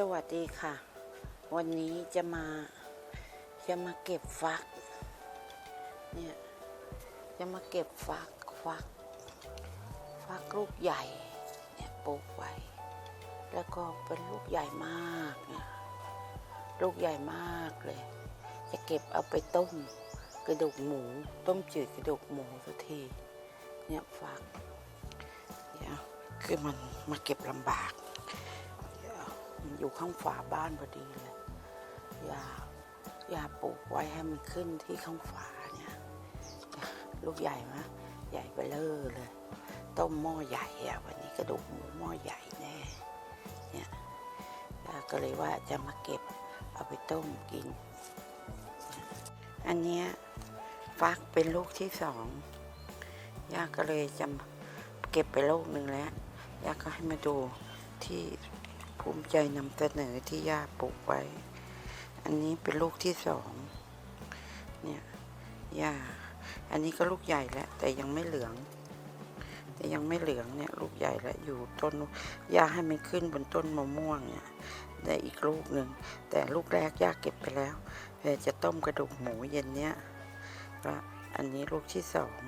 สวัสดีค่ะ วันนี้จะมา จะมาเก็บฟัก เนี่ย จะมาเก็บฟักฟัก ฟักลูกใหญ่ เนี่ยปลูกไว้ แล้วก็เป็นลูกใหญ่มากเนี่ย ลูกใหญ่มากเลย จะเก็บเอาไปต้มกระดูกหมู ต้มจืดกระดูกหมูสักที เนี่ยฟักเดี๋ยคือมันมาเก็บลำบาก อยู่ข้างฝาบ้านพอดีเลยยายาปลูกไว้ให้มันขึ้นที่ข้างฝาเนี่ยลูกใหญ่ไหมใหญ่ไปเลอเลย ต้มหม้อใหญ่อะวันนี้กระดูกหมูหม้อใหญ่แน่เนี่ยยาก็เลยว่าจะมาเก็บเอาไปต้มกิน อันเนี้ยฟักเป็นลูกที่สองยาก็เลยจะเก็บไปลูกหนึ่งแล้วยาก็ให้มาดูที่ ภูมิใจนำเสนอที่ย่าปลูกไว้ อันนี้เป็นลูกที่สอง เนี่ยย่า อันนี้ก็ลูกใหญ่แล้วแต่ยังไม่เหลือง แต่ยังไม่เหลืองเนี่ยลูกใหญ่แล้วอยู่ต้นย่าให้มันขึ้นบนต้นมะม่วงเนี่ยได้อีกลูกหนึ่ง แต่ลูกแรกย่าเก็บไปแล้วแต่จะต้มกระดูกหมูเย็นเนี้ยก็ อันนี้ลูกที่สอง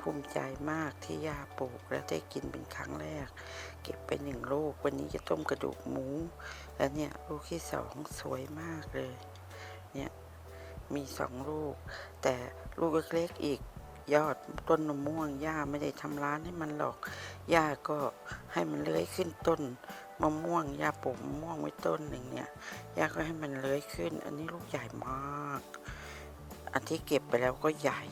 ภูมิใจมากที่ย่าปลูกแล้วได้กินเป็นครั้งแรก เก็บไปหนึ่งลูก วันนี้จะต้มกระดูกหมู แล้วเนี่ยลูกที่สองสวยมากเลย เนี่ยมีสองลูก แต่ลูกเล็กๆอีกยอดต้นมะม่วงย่าไม่ได้ทำร้านให้มันหรอกย่าก็ให้มันเลื้อยขึ้นต้นมะม่วงย่าปลูกมะม่วงไว้ต้นหนึ่งเนี่ยย่าก็ให้มันเลื้อยขึ้น อันนี้ลูกใหญ่มาก อันที่เก็บไปแล้วก็ใหญ่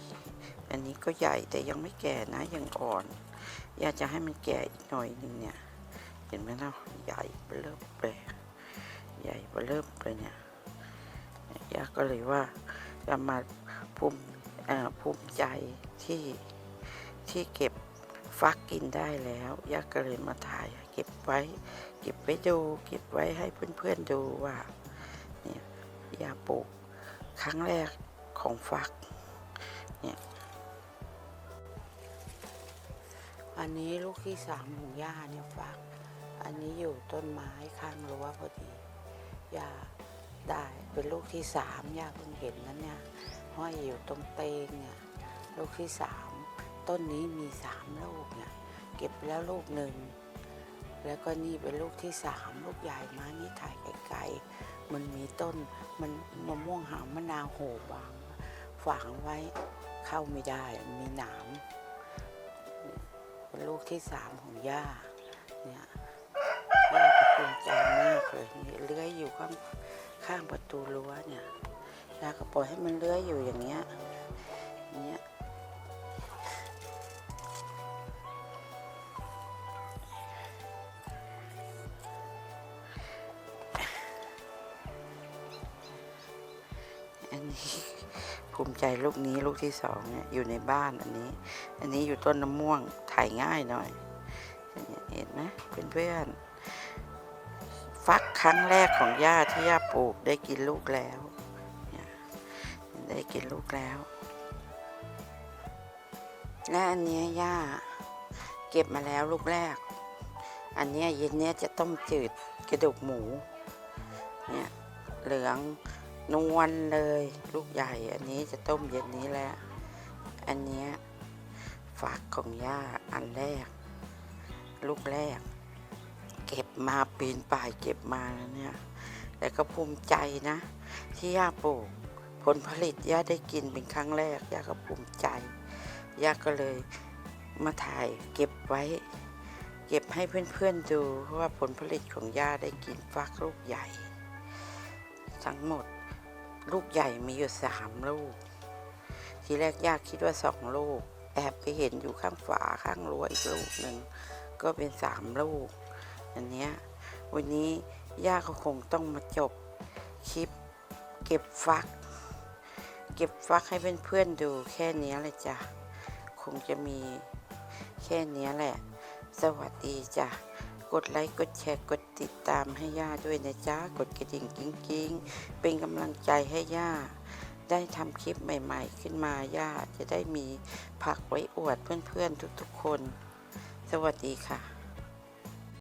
อันนี้ก็ใหญ่แต่ยังไม่แก่นะยังอ่อน อยากจะให้มันแก่อีกหน่อยหนึ่งเนี่ย เห็นไหมล่ะใหญ่เบอเริ่มแปลใหญ่เบอเริ่มเลยเนี่ยยาก็เลยว่าจะมาภูมิเอ่อภูมิใจที่ที่เก็บฟักกินได้แล้วยาก็เลยมาถ่าย เก็บไว้ เก็บไว้ดู เก็บไว้ให้เพื่อนๆดูว่าเนี่ยยาปลูกครั้งแรก ของฟักเนี่ยอันนี้ลูกที่สามของย่าเนี่ยฟัก อันนี้อยู่ต้นไม้ข้างรั้วพอดีย่าได้เป็นลูกที่สามย่าเพิ่งเห็นนั้นเนี่ยห้อยอยู่ตรงเตงเนี่ยลูกที่สามต้นนี้มีสามลูกเนี่ยเก็บแล้วลูกหนึ่งแล้วก็นี่เป็นลูกที่สามลูกใหญ่มานี่ถ่ายไกลๆมันมีต้นมันมะม่วงหางมะนาวโหบาง ฝังไว้ เข้าไม่ได้มีหนามเป็นลูกที่สามของย่าเนี่ยย่าก็ภูมิใจมากเลยเลื้อยอยู่ข้างข้างประตูรั้วเนี่ยย่าก็ปล่อยให้มันเลื้อยอยู่อย่างเงี้ยอย่างเงี้ยอันนี้ ภูมิใจลูกนี้ลูกที่สองเนี่ยอยู่ในบ้านอันนี้ อันนี้อยู่ต้นน้ำม่วงถ่ายง่ายหน่อยเห็นไหมเพื่อนๆฟักครั้งแรกของย่าที่ย่าปลูกได้กินลูกแล้วได้กินลูกแล้ว และอันนี้ยย่าเก็บมาแล้วลูกแรก อันเนี้ยเย็นเนี้ยจะต้มจืดกระดูกหมูเนี่ยเหลือง นวลเลย ลูกใหญ่อันนี้จะต้มเย็นนี้แหละอันเนี้ยฝักของย่าอันแรก ลูกแรก เก็บมาปีนป่ายเก็บมาเนี่ยแต่ก็ภูมิใจนะ ที่ย่าปลูกผลผลิตย่าได้กินเป็นครั้งแรกย่าก็ภูมิใจย่าก็เลยมาถ่ายเก็บไว้ เก็บให้เพื่อนๆดูเพราะว่าผลผลิตของย่าได้กินฟักลูกใหญ่ ทั้งหมด ลูกใหญ่มีอยู่สามลูก ทีแรกย่าคิดว่าสองลูก แอบไปเห็นอยู่ข้างฝาข้างรั้วอีกลูกหนึ่งก็เป็นสามลูก อันเนี้ยวันนี้ย่าก็คงต้องมาจบคลิปเก็บฟัก เก็บฟักให้เพื่อนๆดูแค่นี้เลยจ้ะ คงจะมีแค่นี้แหละ สวัสดีจ้ะ กดไลค์ กดแชร์ กดติดตามให้ย่าด้วยนะจ๊ะ กดกระดิ่งกิ้งกิ้งๆเป็นกำลังใจให้ย่า ได้ทำคลิปใหม่ ๆ ขึ้นมาย่าจะได้มีผักไว้อวดเพื่อนๆทุกๆคน สวัสดีค่ะ